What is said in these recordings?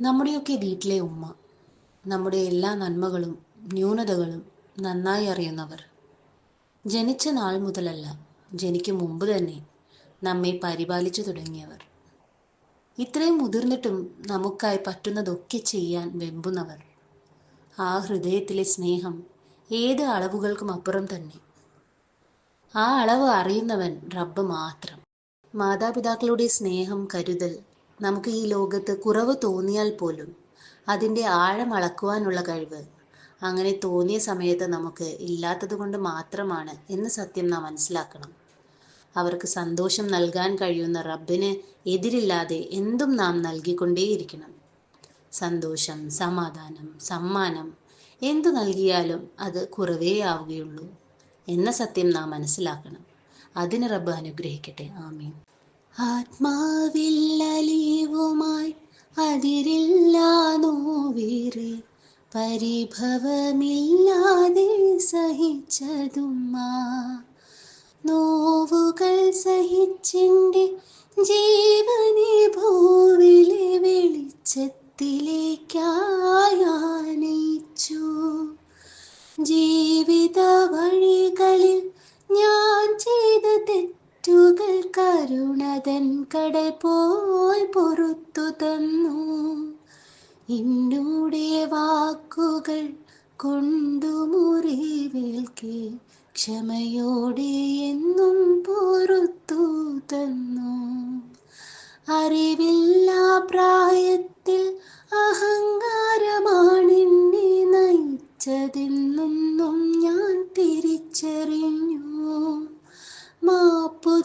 നമ്മുടെയൊക്കെ വീട്ടിലെ ഉമ്മ നമ്മുടെ എല്ലാ നന്മകളും ന്യൂനതകളും നന്നായി അറിയുന്നവർ. ജനിച്ച നാൾ മുതലല്ല ജനിക്കും മുമ്പ് തന്നെ നമ്മെ പരിപാലിച്ചു തുടങ്ങിയവർ. ഇത്രയും മുതിർന്നിട്ടും നമുക്കായി പറ്റുന്നതൊക്കെ ചെയ്യാൻ വെമ്പുന്നവർ. ആ ഹൃദയത്തിലെ സ്നേഹം ഏത് അളവുകൾക്കും അപ്പുറം തന്നെ. ആ അളവ് അറിയുന്നവൻ റബ്ബ് മാത്രം. മാതാപിതാക്കളുടെ സ്നേഹം കരുതൽ നമുക്ക് ഈ ലോകത്ത് കുറവ് തോന്നിയാൽ പോലും അതിന്റെ ആഴം അളക്കുവാനുള്ള കഴിവ് അങ്ങനെ തോന്നിയ സമയത്ത് നമുക്ക് ഇല്ലാത്തത് കൊണ്ട് മാത്രമാണ് എന്ന് സത്യം നാം മനസ്സിലാക്കണം. അവർക്ക് സന്തോഷം നൽകാൻ കഴിയുന്ന റബ്ബിന് എതിരില്ലാതെ എന്തും നാം നൽകിക്കൊണ്ടേയിരിക്കണം. സന്തോഷം സമാധാനം സമ്മാനം എന്തു നൽകിയാലും അത് കുറവേ ആവുകയുള്ളൂ എന്ന സത്യം നാം മനസ്സിലാക്കണം. അതിന് റബ്ബ് അനുഗ്രഹിക്കട്ടെ. ആമീൻ. ആത്മാവിൽ അലിവുമായി അതിരില്ല നോവേറെ. പരിഭവമില്ലാതെ സഹിച്ചതുമ്മ നോവുകൾ സഹിച്ചിന്റെ ജീവനെ ഭൂവിലെ വെളിച്ചത്തിലേക്കായാനയിച്ചു. ജീവിത വഴികളിൽ ഞാൻ ചെയ്ത തെറ്റുകൾ കരുണതൻ കടൽ പോൽ പൊറത്തു തന്നു. എന്നൂടെ വാക്കുകൾ കൊണ്ടു മുറിവേൽക്കെ ക്ഷമയോടെ എന്നും പൊറത്തു തന്നു. അറിവില്ല പ്രായത്തിൽ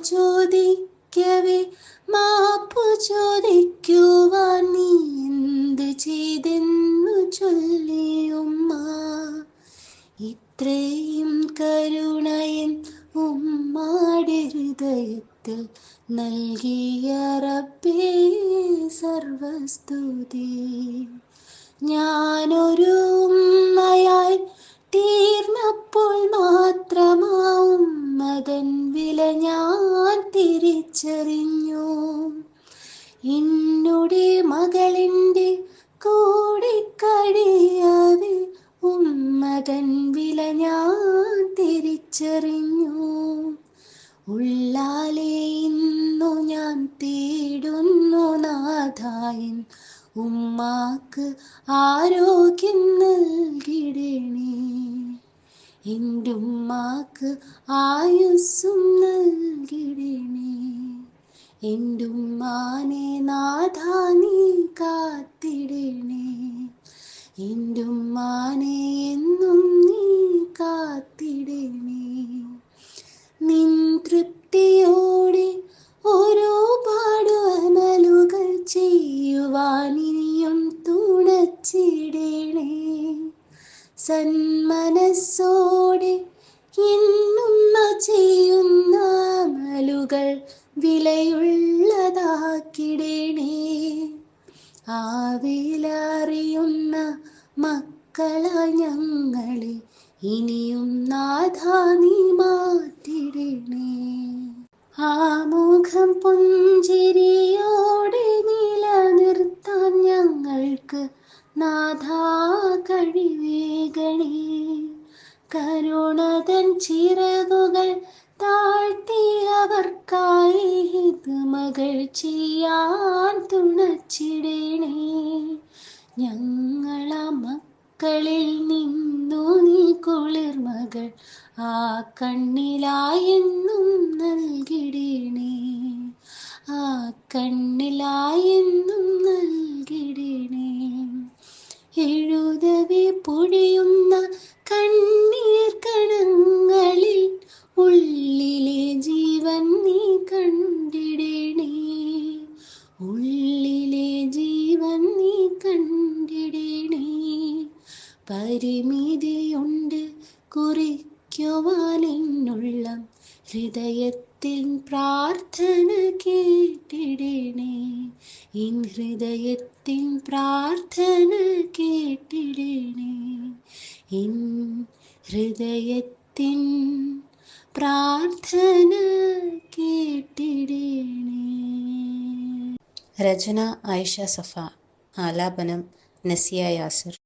ചോദിക്കവേ മാപ്പു ചോദിക്കുവാൻ നീ എന്ത് ചെയ്തെന്നു ചൊല്ലിയുമ്മ. ഇത്രയും കരുണയൻ ഉമ്മാടെ ഹൃദയത്തിൽ നൽകിയ റബ്ബേ സർവസ്തുതി. ഞാനൊരു ഉമ്മയായി തീർന്നപ്പോൾ മാത്രമാവും തിരിച്ചറിഞ്ഞു എന്നുടെ മകളിന്റെ കൂടെ കഴിയാതെ ഉമ്മതൻ വില ഞാൻ തിരിച്ചറിഞ്ഞു. ഉള്ളാലെ ഇന്നു ഞാൻ തേടുന്നു നാഥായൻ. ഉമ്മാക്ക് ആരോഗ്യം നൽകിടണേ. എന്റെ ഉമ്മാക്ക് ആയുസ്സും നൽകിടണേ. എന്റെ ഉമ്മാനെ നാഥാ നീ കാത്തിടണേ. എന്റെ സന്മനസ്സോടെ എണ്ണുന്ന ചെയ്യുന്ന മലുകൾ വിലയുള്ളതാക്കിടേണേ. ആവിലറിയുന്ന വിലറിയുന്ന മക്കള ഞങ്ങളെ ഇനിയും നാഥാ നീ കരുണ കരുണതൻ ചിറകുകൾ താഴ്ത്തിയവർക്കായി മകൾ ചെയ്യാൻ തുണച്ചിടണേ. ഞങ്ങളാ മക്കളിൽ നിന്നു നീ കുളിർമകൾ ആ കണ്ണിലായെന്നും നൽകിടണേ. ആ കണ്ണിലായെന്നും നൽകിടണേ. നീ ഉള്ളിലെ ജീവൻ നീ കണ്ടിടണേ. പരിമിതിയുണ്ട് കുറിക്കുവാൻ എന്നുള്ള ഹൃദയത്തിൻ പ്രാർത്ഥന കേട്ടിടണേ. ഇൻ ഹൃദയത്തിൻ പ്രാർത്ഥന കേട്ടിടണേ. ഇൻ ഹൃദയത്തിൻ പ്രാർത്ഥന രചന ആയിഷ സഫ. ആലാപനം നസിയ യാസിർ.